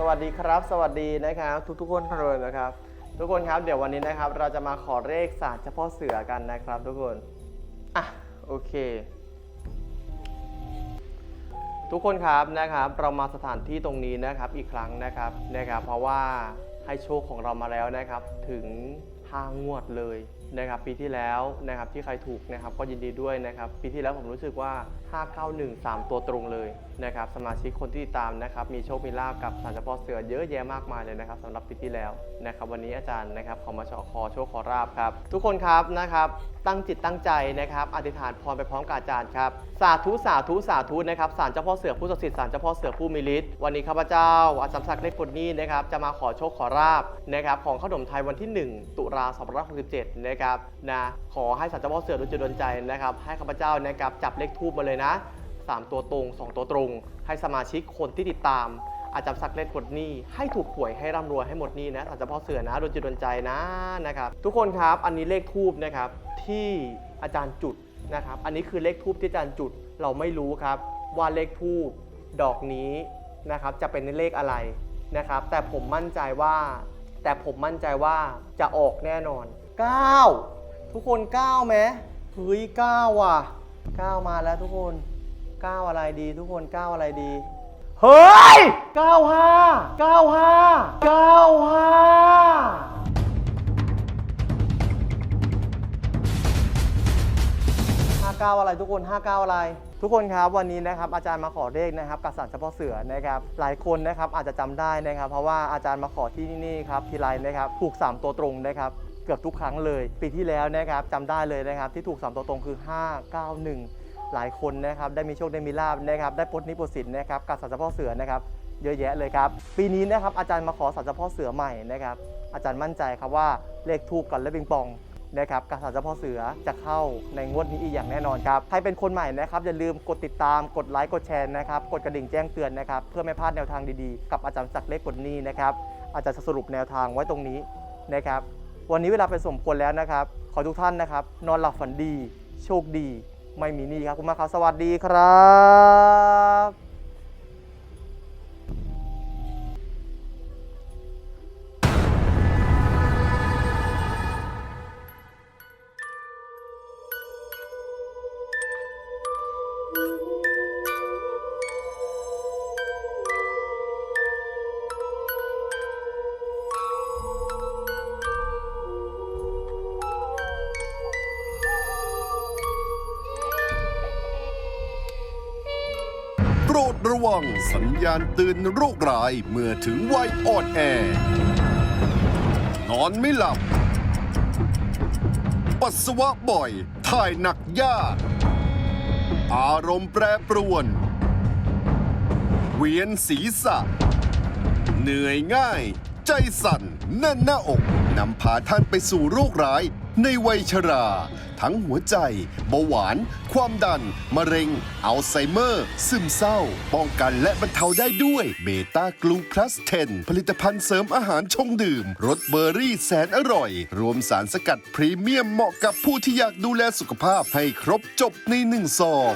สวัสดีครับ สวัสดีนะครับ ทุกๆคนเลยนะครับ ทุกคนครับเดี๋ยววันนี้นะครับ เราจะมาขอเลขศาสตร์เฉพาะเสือกันนะครับ ทุกคนอะโอเค ทุกคนครับนะครับ เรามาสถานที่ตรงนี้นะครับอีกครั้งนะครับนะครับ เพราะว่าให้โชคของเรามาแล้วนะครับ ถึง5งวดเลยนะครับ ปีที่แล้วนะครับที่ใครถูกนะครับ ก็ยินดีด้วยนะครับ ปีที่แล้วผมรู้สึกว่า 591 3 ตัวตรงเลย นะครับสมาชิกคนที่ติดตามนะครับมีโชคมีลาบกับสารเฉพาะเสือเยอะแยะมากมายเลยนะครับสำหรับปีที่แล้วนะครับวันนี้อาจารย์นะครับขอมาเฉาะคอโชคขอราบครับ ทุกคนครับนะครับตั้งจิตตั้งใจนะครับอธิษฐานพรไปพร้อมกับอาจารย์ครับสาธุสาธุสาธุนะครับศาลเจ้าพ่อเสือผู้ศักดิ์สิทธิ์ศาลเจ้าพ่อเสือผู้มีฤทธิ์วันนี้ข้าพเจ้าอาจารย์ศักดิ์เล็กปลดหนี้นะครับจะมาขอโชคขอราบนะครับของขนมไทยวันที่ 1 ตุลา2567นะครับนะขอให้ศาลเจ้าพ่อเสือดลจิตดลใจนะครับให้ข้าพเจ้านะครับจับเลขทูบมาเลยนะ 3 ตัวตรง 2 ตัวตรง ให้สมาชิกคนที่ติดตาม อาจารย์ศักเล่นปลดหนี้ ให้ถูกหวยให้ร่ำรวยให้หมดหนี้นะศาลเจ้าพ่อเสือนะโดนจิตโดนใจนะนะครับทุกคนครับอันนี้เลขทูบนะครับที่อาจารย์จุดนะครับอันนี้คือเลขทูบที่อาจารย์จุดเราไม่รู้ครับว่าเลขทูบดอกนี้นะครับจะเป็นเลขอะไรนะครับแต่ผมมั่นใจว่า แต่ผมมั่นใจว่าจะออกแน่นอน 9 ทุกคน9ไหมเฮ้ย9ว่ะ 9 มาแล้วทุกคน 9อะไรดี ทุกคน9อะไรดี เฮ้ย95 95 95 59อะไรทุกคน59อะไรทุกคนครับวันนี้นะครับอาจารย์มาขอเลขนะครับกับสารเฉพาะเสือนะครับหลายคนนะครับอาจจะจำได้นะครับ เพราะว่าอาจารย์มาขอที่นี่ครับทีไรนะครับถูก 3 ตัวตรงนะครับเกือบทุกครั้งเลย ปีที่แล้วนะครับจำได้เลยนะครับที่ถูก 3 ตัวตรงคือ 591 หลายคนนะครับได้มีโชคได้มีลาบนะครับได้ปลดนิปลดสินนะครับกับสารเฉพาะเสือนะครับเยอะแยะเลยครับ ปีนี้นะครับอาจารย์มาขอสารเฉพาะเสือใหม่นะครับอาจารย์มั่นใจครับว่าเลขทูกกับเลขปิงปองนะครับกับสารเฉพาะเสือจะเข้าในงวดนี้อีกอย่างแน่นอนครับ ใครเป็นคนใหม่นะครับ อย่าลืมกดติดตามกดไลค์กดแชร์นะครับ กดกระดิ่งแจ้งเตือนนะครับ เพื่อไม่พลาดแนวทางดีๆ กับอาจารย์ศักดิ์เลขกดนี้นะครับ อาจารย์จะสรุปแนวทางไว้ตรงนี้นะครับ วันนี้เวลาเป็นสมควรแล้วนะครับ ขอทุกท่านนะครับ นอนหลับฝันดี โชคดี ไม่มีหนี้ครับคุณมากครับ สวัสดีครับ รดระวังสัญญาณเตือนโรคร้ายเมื่อถึงวัยอ่อนแอ นอนไม่หลับ ปัสสาวะบ่อย ถ่ายหนักยาก อารมณ์แปรปรวน เวียนศีรษะ เหนื่อยง่าย ใจสั่นแน่นหน้าอกนำพาท่านไปสู่โรคร้ายในวัยชรา ทั้งหัวใจเบาหวาน ความดัน มะเร็ง อัลไซเมอร์ ซึมเศร้า ป้องกันและบรรเทาได้ด้วยเบต้ากลูพลัส10 ผลิตภัณฑ์เสริมอาหารชงดื่มรสเบอร์รี่แสนอร่อย รวมสารสกัดพรีเมียมเหมาะกับผู้ที่อยากดูแลสุขภาพให้ครบจบในหนึ่งซอง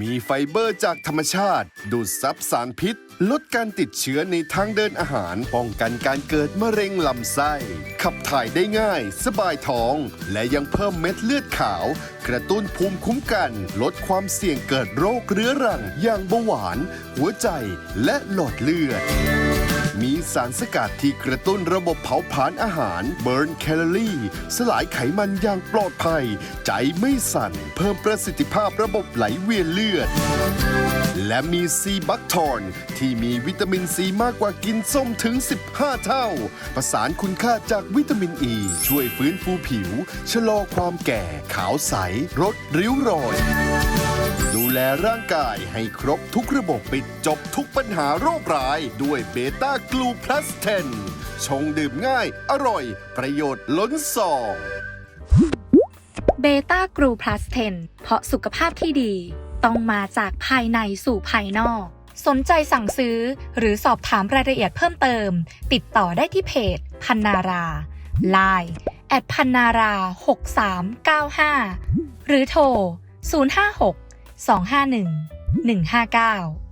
มีไฟเบอร์จากธรรมชาติ ดูดซับสารพิษ ลดการติดเชื้อในทางเดินอาหาร ป้องกันการเกิดมะเร็งลำไส้ ขับถ่ายได้ง่าย สบายท้อง และยังเพิ่มเม็ดเลือดขาว กระตุ้นภูมิคุ้มกัน ลดความเสี่ยงเกิดโรคเรื้อรัง อย่างเบาหวาน หัวใจและหลอดเลือด มีสารสกัดที่กระตุ้นระบบเผาผลาญอาหาร เบิร์นแคลอรี่ สลายไขมันอย่างปลอดภัย ใจไม่สั่น เพิ่มประสิทธิภาพระบบไหลเวียนเลือด และมีซีบัคทอนที่มีวิตามินซีมากกว่ากินส้มถึง 15 เท่า ประสานคุณค่าจากวิตามินอ e, ีช่วยฟื้นฟูผิว ชะลอความแก่ ขาวใสลดริ้วรอย ดูแลร่างกายให้ครบทุกระบบปิดจบทุกปัญหาโรคร้าย ด้วยเบต้ากลูพลัส10ชงดื่มง่าย อร่อย ประโยชน์ล้นซองเบต้ากรูพลัส10เพราะสุขภาพที่ดี ต้องมาจากภายในสู่ภายนอก สนใจสั่งซื้อหรือสอบถามรายละเอียดเพิ่มเติม ติดต่อได้ที่เพจ พันนารา Line แอดพันนารา 6395 หรือโทร 056 251 159